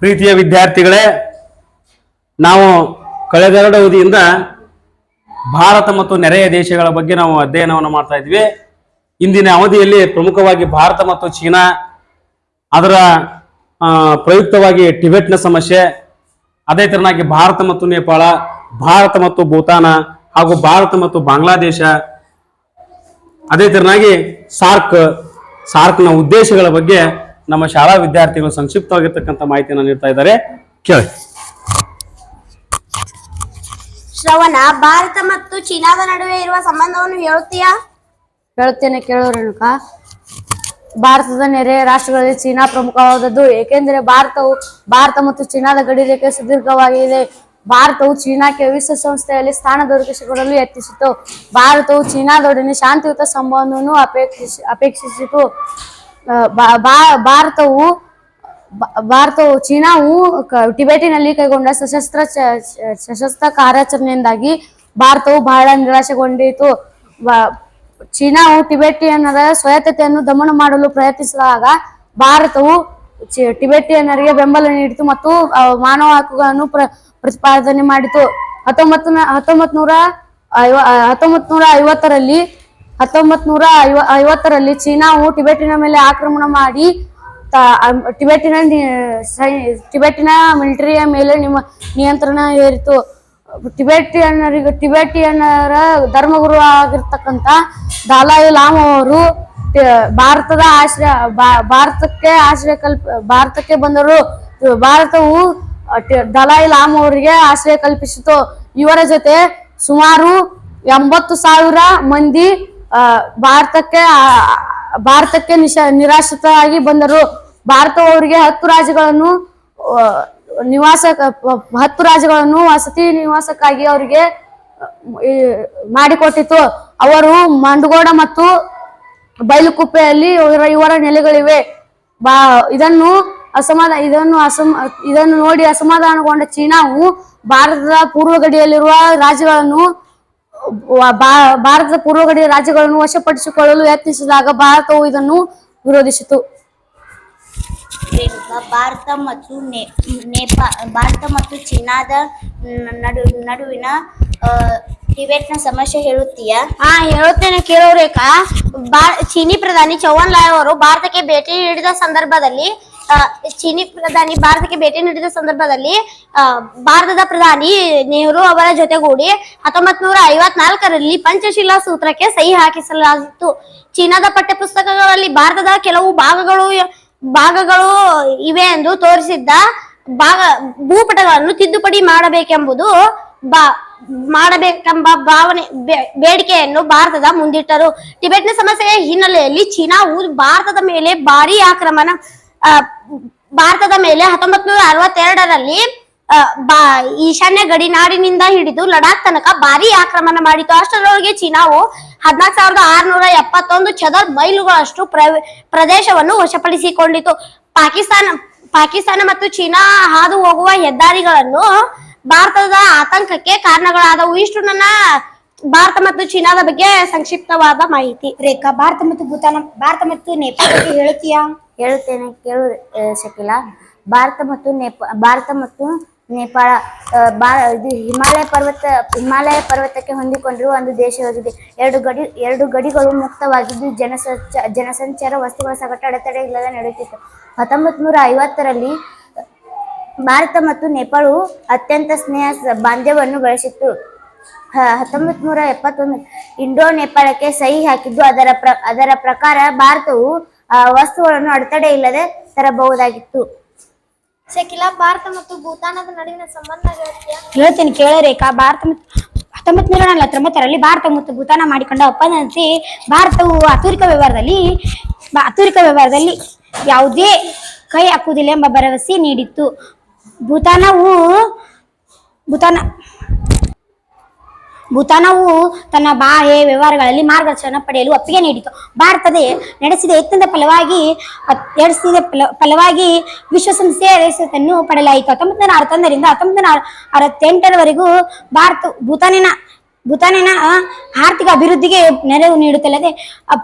ಪ್ರೀತಿಯ ವಿದ್ಯಾರ್ಥಿಗಳೇ, ನಾವು ಕಳೆದೆರಡು ಅವಧಿಯಿಂದ ಭಾರತ ಮತ್ತು ನೆರೆಯ ದೇಶಗಳ ಬಗ್ಗೆ ನಾವು ಅಧ್ಯಯನವನ್ನು ಮಾಡ್ತಾ ಇದ್ವಿ. ಇಂದಿನ ಅವಧಿಯಲ್ಲಿ ಪ್ರಮುಖವಾಗಿ ಭಾರತ ಮತ್ತು ಚೀನಾ, ಅದರ ಪ್ರಯುಕ್ತವಾಗಿ ಟಿಬೆಟ್ನ ಸಮಸ್ಯೆ, ಅದೇ ತರನಾಗಿ ಭಾರತ ಮತ್ತು ನೇಪಾಳ, ಭಾರತ ಮತ್ತು ಭೂತಾನ ಹಾಗೂ ಭಾರತ ಮತ್ತು ಬಾಂಗ್ಲಾದೇಶ, ಅದೇ ತರನಾಗಿ ಸಾರ್ಕ್, ಸಾರ್ಕ್ನ ಉದ್ದೇಶಗಳ ಬಗ್ಗೆ ನಮ್ಮ ಶಾಲಾ ವಿದ್ಯಾರ್ಥಿಗಳು ಸಂಕ್ಷಿಪ್ತವಾಗಿರ್ತಕ್ಕಂಥ ಮಾಹಿತಿಯನ್ನು ನೀಡ್ತಾ ಇದ್ದಾರೆ. ಕೇಳಿ. ಶ್ರವಣ ಭಾರತ ಮತ್ತು ಚೀನಾದ ನಡುವೆ ಇರುವ ಸಂಬಂಧವನ್ನು ಹೇಳುತ್ತೀಯಾ? ಹೇಳುತ್ತೇನೆ ಕೇಳು ರೇಣುಕ. ಭಾರತದ ನೆರೆಯ ರಾಷ್ಟ್ರಗಳಲ್ಲಿ ಚೀನಾ ಪ್ರಮುಖವಾದದ್ದು ಏಕೆಂದರೆ ಭಾರತವು ಭಾರತ ಮತ್ತು ಚೀನಾದ ಗಡಿ ರೇಖೆ ಸುದೀರ್ಘವಾಗಿದೆ. ಭಾರತವು ಚೀನಾಕ್ಕೆ ವಿಶ್ವಸಂಸ್ಥೆಯಲ್ಲಿ ಸ್ಥಾನ ದೊರಕಿಸಿಕೊಡಲು ಯತ್ನಿಸಿತು. ಭಾರತವು ಚೀನಾದೊಡನೆ ಶಾಂತಿಯುತ ಸಂಬಂಧವನ್ನು ಅಪೇಕ್ಷಿಸಿ ಅಪೇಕ್ಷಿಸಿತು. ಭಾರತವು ಭಾರತವು ಚೀನಾವು ಟಿಬೆಟಿನಲ್ಲಿ ಕೈಗೊಂಡ ಸಶಸ್ತ್ರ ಸಶಸ್ತ್ರ ಕಾರ್ಯಾಚರಣೆಯಿಂದಾಗಿ ಭಾರತವು ಬಹಳ ನಿರಾಶೆಗೊಂಡಿತು. ಚೀನಾವು ಟಿಬೆಟಿಯನ್ನರ ಸ್ವಾಯತ್ತತೆಯನ್ನು ದಮನ ಮಾಡಲು ಪ್ರಯತ್ನಿಸಿದಾಗ ಭಾರತವು ಟಿಬೆಟಿಯನ್ನರಿಗೆ ಬೆಂಬಲ ನೀಡಿತು ಮತ್ತು ಮಾನವ ಹಕ್ಕುಗಳನ್ನು ಪ್ರ, ಪ್ರತಿಪಾದನೆ ಮಾಡಿತು. ಹತ್ತೊಂಬತ್ತು ಹತ್ತೊಂಬತ್ ನೂರ ಐವ ಹತ್ತೊಂಬತ್ ನೂರ ಐವತ್ತರಲ್ಲಿ ಹತ್ತೊಂಬತ್ ನೂರ ಐವ ಐವತ್ತರಲ್ಲಿ ಚೀನಾವು ಟಿಬೆಟಿನ ಮೇಲೆ ಆಕ್ರಮಣ ಮಾಡಿ ಟಿಬೆಟಿನ ಟಿಬೆಟಿನ ಮಿಲಿಟರಿಯ ಮೇಲೆ ನಿಮ್ಮ ನಿಯಂತ್ರಣ ಹೇರಿತು. ಟಿಬೆಟಿಯನ್ನರಿಗೆ ಟಿಬೆಟಿಯನ್ನರ ಧರ್ಮಗುರು ಆಗಿರ್ತಕ್ಕಂಥ ದಾಲಾಯಿ ಲಾಮ ಅವರು ಭಾರತದ ಆಶ್ರಯ ಭಾರತಕ್ಕೆ ಆಶ್ರಯ ಕಲ್ಪ, ಭಾರತಕ್ಕೆ ಬಂದರು. ಭಾರತವು ದಲಾಯಿ ಲಾಮ್ ಅವರಿಗೆ ಆಶ್ರಯ ಕಲ್ಪಿಸಿತು. ಇವರ ಜೊತೆ ಸುಮಾರು ಎಂಬತ್ತು ಸಾವಿರ ಮಂದಿ ಭಾರತಕ್ಕೆ ಭಾರತಕ್ಕೆ ನಿಶ, ನಿರಾಶ್ರಿತರಾಗಿ ಬಂದರು. ಭಾರತವು ಅವರಿಗೆ ಹತ್ತು ರಾಜ್ಯಗಳನ್ನು ನಿವಾಸ, ಹತ್ತು ರಾಜ್ಯಗಳನ್ನು ವಸತಿ ನಿವಾಸಕ್ಕಾಗಿ ಅವರಿಗೆ ಮಾಡಿಕೊಟ್ಟಿತು. ಅವರು ಮಂಡಗೋಡ ಮತ್ತು ಬೈಲುಕುಪ್ಪೆಯಲ್ಲಿ ಇವರ ಇವರ ನೆಲೆಗಳಿವೆ. ಬಾ, ಇದನ್ನು ಅಸಮಾಧಾನ ಇದನ್ನು ಅಸಮ, ಇದನ್ನು ನೋಡಿ ಅಸಮಾಧಾನಗೊಂಡ ಚೀನಾವು ಭಾರತದ ಪೂರ್ವ ಗಡಿಯಲ್ಲಿರುವ ರಾಜ್ಯಗಳನ್ನು ಭಾರತದ ಪೂರ್ವ ಗಡಿಯ ರಾಜ್ಯಗಳನ್ನು ವಶಪಡಿಸಿಕೊಳ್ಳಲು ಯತ್ನಿಸಿದಾಗ ಭಾರತವು ಇದನ್ನು ವಿರೋಧಿಸಿತು. ಭಾರತ ಮತ್ತು ನೇಪಾ ಭಾರತ ಮತ್ತು ಚೀನಾದ ನಡು ನಡುವಿನ ಟಿಬೆಟ್ನ ಸಮಸ್ಯೆ ಹೇಳುತ್ತೀಯಾ? ಹಾ ಹೇಳುತ್ತೇನೆ ಕೇಳೋ ರೇಖಾ ಬಾ ಚೀನಿ ಪ್ರಧಾನಿ ಚೌಹಾನ್ ಲಾಯ್ ಅವರು ಭಾರತಕ್ಕೆ ಭೇಟಿ ನೀಡಿದ ಸಂದರ್ಭದಲ್ಲಿ ಚೀನಿ ಪ್ರಧಾನಿ, ಭಾರತಕ್ಕೆ ಭೇಟಿ ನೀಡಿದ ಸಂದರ್ಭದಲ್ಲಿ ಭಾರತದ ಪ್ರಧಾನಿ ನೆಹರು ಅವರ ಜೊತೆಗೂಡಿ ಹತ್ತೊಂಬತ್ ನೂರ ಐವತ್ನಾಲ್ಕರಲ್ಲಿ ಪಂಚಶೀಲಾ ಸೂತ್ರಕ್ಕೆ ಸಹಿ ಹಾಕಿಸಲಾಗಿತ್ತು. ಚೀನಾದ ಪಠ್ಯಪುಸ್ತಕಗಳಲ್ಲಿ ಭಾರತದ ಕೆಲವು ಭಾಗಗಳು ಭಾಗಗಳು ಇವೆ ಎಂದು ತೋರಿಸಿದ್ದ ಭಾಗ, ಭೂಪಟಗಳನ್ನು ತಿದ್ದುಪಡಿ ಮಾಡಬೇಕೆಂಬುದು ಬಾ, ಮಾಡಬೇಕೆಂಬ ಭಾವನೆ ಬೇಡಿಕೆಯನ್ನು ಭಾರತದ ಮುಂದಿಟ್ಟರು. ಟಿಬೆಟ್ನ ಸಮಸ್ಯೆಯ ಹಿನ್ನೆಲೆಯಲ್ಲಿ ಚೀನಾವು ಭಾರತದ ಮೇಲೆ ಭಾರಿ ಆಕ್ರಮಣ ಭಾರತದ ಮೇಲೆ ಹತ್ತೊಂಬತ್ ನೂರ ಅರವತ್ತೆರಡರಲ್ಲಿ ಈಶಾನ್ಯ ಗಡಿನಾಡಿನಿಂದ ಹಿಡಿದು ಲಡಾಖ್ ತನಕ ಭಾರಿ ಆಕ್ರಮಣ ಮಾಡಿತು. ಅಷ್ಟರೊಳಗೆ ಚೀನಾವು ಹದಿನಾಲ್ಕು ಸಾವಿರದ ಆರುನೂರ ಎಪ್ಪತ್ತೊಂದು ಚದರ್ ಮೈಲುಗಳಷ್ಟು ಪ್ರದೇಶವನ್ನು ವಶಪಡಿಸಿಕೊಂಡಿತು. ಪಾಕಿಸ್ತಾನ ಪಾಕಿಸ್ತಾನ ಮತ್ತು ಚೀನಾ ಹಾದು ಹೋಗುವ ಹೆದ್ದಾರಿಗಳನ್ನು ಭಾರತದ ಆತಂಕಕ್ಕೆ ಕಾರಣಗಳಾದವು. ಇಷ್ಟು ನನ್ನ ಭಾರತ ಮತ್ತು ಚೀನಾದ ಬಗ್ಗೆ ಸಂಕ್ಷಿಪ್ತವಾದ ಮಾಹಿತಿ. ರೇಖಾ, ಭಾರತ ಮತ್ತು ಭೂತಾನ, ಭಾರತ ಮತ್ತು ನೇಪಾಳ ಹೇಳ್ತೀಯಾ? ಹೇಳುತ್ತೇನೆ ಕೇಳು ಶಕಿಲ್ಲ ಭಾರತ ಮತ್ತು ನೇಪಾ, ಭಾರತ ಮತ್ತು ನೇಪಾಳ ಇದು ಹಿಮಾಲಯ ಪರ್ವತ, ಹಿಮಾಲಯ ಪರ್ವತಕ್ಕೆ ಹೊಂದಿಕೊಂಡಿರುವ ಒಂದು ದೇಶವಾಗಿದೆ. ಎರಡು ಗಡಿ, ಎರಡು ಗಡಿಗಳು ಮುಕ್ತವಾಗಿದ್ದು ಜನಸಂಚ, ಜನಸಂಚಾರ ವಸ್ತುಗಳ ಸಗಟ ಅಡೆತಡೆ ಇಲ್ಲದೆ ನಡೆಯುತ್ತಿತ್ತು. ಹತ್ತೊಂಬತ್ತು ನೂರ ಐವತ್ತರಲ್ಲಿ ಭಾರತ ಮತ್ತು ನೇಪಾಳವು ಅತ್ಯಂತ ಸ್ನೇಹ ಬಾಂಧವ್ಯವನ್ನು ಬೆಳೆಸಿತ್ತು ಹತ್ತೊಂಬತ್ತು ನೂರ ಎಪ್ಪತ್ತೊಂದು ಇಂಡೋ ನೇಪಾಳಕ್ಕೆ ಸಹಿ ಹಾಕಿದ್ದು ಅದರ ಪ್ರ, ಅದರ ಪ್ರಕಾರ ಭಾರತವು ವಸ್ತುಗಳನ್ನು ಅಡೆತಡೆ ಇಲ್ಲದೆ ತರಬಹುದಾಗಿತ್ತು. ಶಕಿಲಾ ಭಾರತ ಮತ್ತು ಭೂತಾನದ ನಡುವಿನ ಸಂಬಂಧ ಹೇಳ್ತೀನಿ ಕೇಳ ರೇಖಾ. ಭಾರತ ಮತ್ತು ಹತ್ತೊಂಬತ್ತು ನೂರ ನಲವತ್ತೊಂಬತ್ತರಲ್ಲಿ ಭಾರತ ಮತ್ತು ಭೂತಾನ ಮಾಡಿಕೊಂಡ ಒಪ್ಪಂದಂತೆ ಭಾರತವು ಆತುರಿಕ ವ್ಯವಹಾರದಲ್ಲಿ ಅತೂರಿಕ ಆತುರಿಕ ವ್ಯವಹಾರದಲ್ಲಿ ಯಾವುದೇ ಕೈ ಹಾಕುವುದಿಲ್ಲ ಎಂಬ ಭರವಸೆ ನೀಡಿತ್ತು. ಭೂತಾನವು ಭೂತಾನ ಭೂತಾನವು ತನ್ನ ಬಾಹ್ಯ ವ್ಯವಹಾರಗಳಲ್ಲಿ ಮಾರ್ಗದರ್ಶನ ಪಡೆಯಲು ಒಪ್ಪಿಗೆ ನೀಡಿತು. ಭಾರತದ ನಡೆಸಿದ ಯತ್ನದ ಫಲವಾಗಿ ನಡೆಸಿದ ಫಲ ಫಲವಾಗಿ ವಿಶ್ವಸಂಸ್ಥೆಯ ರೇಸನ್ನು ಪಡೆಯಲಾಯಿತು. ಹತ್ತೊಂಬತ್ತು ನೂರ ಅರವತ್ತೊಂದರಿಂದ ಹತ್ತೊಂಬತ್ತು ನೂರ ಅರವತ್ತೆಂಟರವರೆಗೂ ಭಾರತ ಭೂತಾನಿನ ಭೂತಾನಿನ ಆರ್ಥಿಕ ಅಭಿವೃದ್ಧಿಗೆ ನೆರವು ನೀಡುತ್ತಲ್ಲದೆ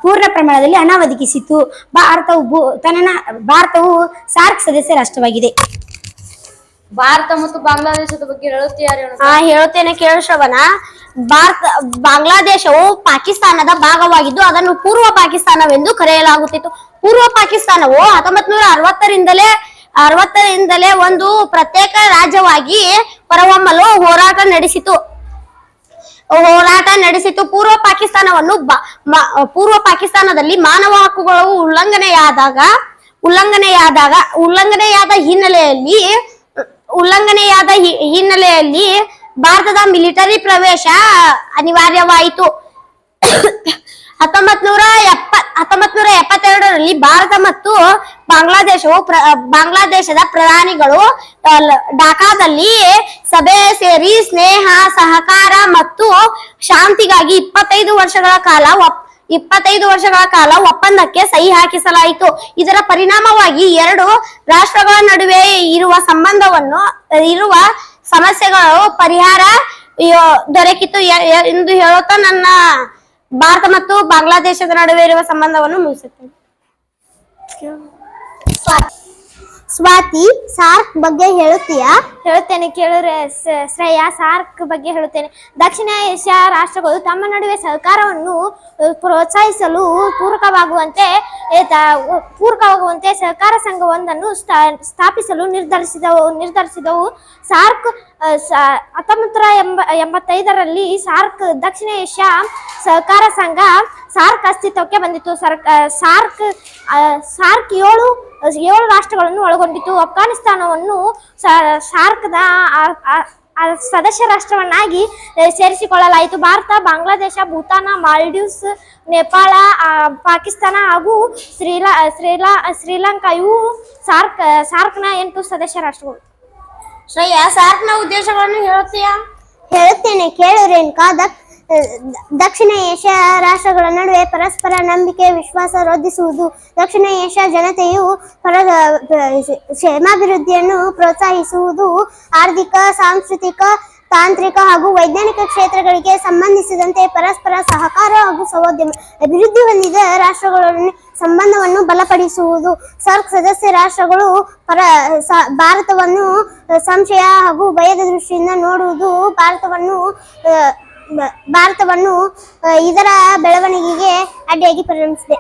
ಪೂರ್ಣ ಪ್ರಮಾಣದಲ್ಲಿ ಹಣ ಒದಗಿಸಿತು. ಭಾರತವು ಭೂತಾನಿನ ಭಾರತವು ಸಾರ್ಕ್ ಸದಸ್ಯ ರಾಷ್ಟ್ರವಾಗಿದೆ. ಭಾರತ ಮತ್ತು ಬಾಂಗ್ಲಾದೇಶದ ಬಗ್ಗೆ ಹೇಳುತ್ತೀಯ ಹೇಳುತ್ತೇನೆ ಕೇಳ ಶ್ರವಣ. ಭಾರತ, ಬಾಂಗ್ಲಾದೇಶವು ಪಾಕಿಸ್ತಾನದ ಭಾಗವಾಗಿದ್ದು, ಅದನ್ನು ಪೂರ್ವ ಪಾಕಿಸ್ತಾನವೆಂದು ಕರೆಯಲಾಗುತ್ತಿತ್ತು. ಪೂರ್ವ ಪಾಕಿಸ್ತಾನವು ಹತ್ತೊಂಬತ್ ನೂರ ಅರವತ್ತರಿಂದಲೇ ಅರವತ್ತರಿಂದಲೇ ಒಂದು ಪ್ರತ್ಯೇಕ ರಾಜ್ಯವಾಗಿ ಹೊರಹೊಮ್ಮಲು ಹೋರಾಟ ನಡೆಸಿತು. ಹೋರಾಟ ನಡೆಸಿತು. ಪೂರ್ವ ಪಾಕಿಸ್ತಾನವನ್ನು ಪೂರ್ವ ಪಾಕಿಸ್ತಾನದಲ್ಲಿ ಮಾನವ ಹಕ್ಕುಗಳು ಉಲ್ಲಂಘನೆಯಾದಾಗ ಉಲ್ಲಂಘನೆಯಾದಾಗ, ಉಲ್ಲಂಘನೆಯಾದ ಹಿನ್ನೆಲೆಯಲ್ಲಿ ಉಲ್ಲಂಘನೆಯಾದ ಹಿನ್ನೆಲೆಯಲ್ಲಿ ಭಾರತದ ಮಿಲಿಟರಿ ಪ್ರವೇಶ ಅನಿವಾರ್ಯವಾಯಿತು. ಹತ್ತೊಂಬತ್ ನೂರ ಎಪ್ಪ ಎಪ್ಪತ್ತೆರಡರಲ್ಲಿ ಭಾರತ ಮತ್ತು ಬಾಂಗ್ಲಾದೇಶವು ಬಾಂಗ್ಲಾದೇಶದ ಪ್ರಧಾನಿಗಳು ಢಾಕಾದಲ್ಲಿ ಸಭೆ ಸೇರಿ ಸ್ನೇಹ, ಸಹಕಾರ ಮತ್ತು ಶಾಂತಿಗಾಗಿ ಇಪ್ಪತ್ತೈದು ವರ್ಷಗಳ ಕಾಲ ಇಪ್ಪತ್ತೈದು ವರ್ಷಗಳ ಕಾಲ ಒಪ್ಪಂದಕ್ಕೆ ಸಹಿ ಹಾಕಿಸಲಾಯಿತು. ಇದರ ಪರಿಣಾಮವಾಗಿ ಎರಡು ರಾಷ್ಟ್ರಗಳ ನಡುವೆ ಇರುವ ಸಂಬಂಧವನ್ನು, ಇರುವ ಸಮಸ್ಯೆಗಳು ಪರಿಹಾರ ದೊರಕಿತು ಎಂದು ಹೇಳುತ್ತಾ ನನ್ನ ಭಾರತ ಮತ್ತು ಬಾಂಗ್ಲಾದೇಶದ ನಡುವೆ ಇರುವ ಸಂಬಂಧವನ್ನು ಮುಗಿಸುತ್ತೇನೆ. ಸ್ವಾತಿ ಸಾರ್ಕ್ ಬಗ್ಗೆ ಹೇಳುತ್ತೀಯಾ? ಹೇಳುತ್ತೇನೆ ಕೇಳಿದ್ರೆ ಶ್ರೇಯ ಸಾರ್ಕ್ ಬಗ್ಗೆ ಹೇಳುತ್ತೇನೆ. ದಕ್ಷಿಣ ಏಷ್ಯಾ ರಾಷ್ಟ್ರಗಳು ತಮ್ಮ ನಡುವೆ ಸಹಕಾರವನ್ನು ಪ್ರೋತ್ಸಾಹಿಸಲು ಪೂರಕವಾಗುವಂತೆ ಪೂರಕವಾಗುವಂತೆ ಸಹಕಾರ ಸಂಘವೊಂದನ್ನು ಸ್ಥಾ- ಸ್ಥಾಪಿಸಲು ನಿರ್ಧರಿಸಿದವು ನಿರ್ಧರಿಸಿದವು. ಸಾರ್ಕ್ ಹತ್ತೊಂಬತ್ತರ ಎಂಬ, ಎಂಬತ್ತೈದರಲ್ಲಿ ಸಾರ್ಕ್, ದಕ್ಷಿಣ ಏಷ್ಯಾ ಸಹಕಾರ ಸಂಘ ಸಾರ್ಕ್ ಅಸ್ತಿತ್ವಕ್ಕೆ ಬಂದಿತ್ತು ಸರ್ಕ ಸಾರ್ಕ್ ಸಾರ್ಕ್ ಏಳು ಏಳು ರಾಷ್ಟ್ರಗಳನ್ನು ಒಳಗೊಂಡಿತ್ತು ಅಫ್ಘಾನಿಸ್ತಾನವನ್ನು ಸ- ಆ ಸದಸ್ಯ ರಾಷ್ಟ್ರವನ್ನಾಗಿ ಸೇರಿಸಿಕೊಳ್ಳಲಾಯಿತು. ಭಾರತ ಬಾಂಗ್ಲಾದೇಶ ಭೂತಾನ ಮಾಲ್ಡೀವ್ಸ್ ನೇಪಾಳ ಪಾಕಿಸ್ತಾನ ಹಾಗೂ ಶ್ರೀಲಾ ಶ್ರೀಲಾ ಶ್ರೀಲಂಕಾ ಇವು ಸಾರ್ಕ್ ಸಾರ್ಕ್ನ ಎಂಟು ಸದಸ್ಯ ರಾಷ್ಟ್ರಗಳು. ಶ್ರೇಯ ಸಾರ್ಕ್ನ ಉದ್ದೇಶಗಳನ್ನು ಹೇಳುತ್ತೀಯಾ? ಹೇಳುತ್ತೇನೆ. ಕೇಳು ರೇಣುಕಾ ದಕ್- ದಕ್ಷಿಣ ಏಷ್ಯಾ ರಾಷ್ಟ್ರಗಳ ನಡುವೆ ಪರಸ್ಪರ ನಂಬಿಕೆ, ವಿಶ್ವಾಸ ವೃದ್ಧಿಸುವುದು, ದಕ್ಷಿಣ ಏಷ್ಯಾ ಜನತೆಯು ಪರ ಕ್ಷೇಮಾಭಿವೃದ್ಧಿಯನ್ನು ಪ್ರೋತ್ಸಾಹಿಸುವುದು, ಆರ್ಥಿಕ, ಸಾಂಸ್ಕೃತಿಕ, ತಾಂತ್ರಿಕ ಹಾಗೂ ವೈಜ್ಞಾನಿಕ ಕ್ಷೇತ್ರಗಳಿಗೆ ಸಂಬಂಧಿಸಿದಂತೆ ಪರಸ್ಪರ ಸಹಕಾರ ಹಾಗೂ ಸಹೋದ್ಯಮ ಅಭಿವೃದ್ಧಿ ಹೊಂದಿದ ರಾಷ್ಟ್ರಗಳೊಡನೆ ಸಂಬಂಧವನ್ನು ಬಲಪಡಿಸುವುದು, ಸರ್ಕ್ ಸದಸ್ಯ ರಾಷ್ಟ್ರಗಳು ಪರ ಭಾರತವನ್ನು ಸಂಶಯ ಹಾಗೂ ಭಯದ ದೃಷ್ಟಿಯಿಂದ ನೋಡುವುದು, ಭಾರತವನ್ನು ಭಾರತವನ್ನು ಇದರ ಬೆಳವಣಿಗೆಗೆ ಅಡ್ಡಿಯಾಗಿ ಪರಿಣಮಿಸಿದೆ.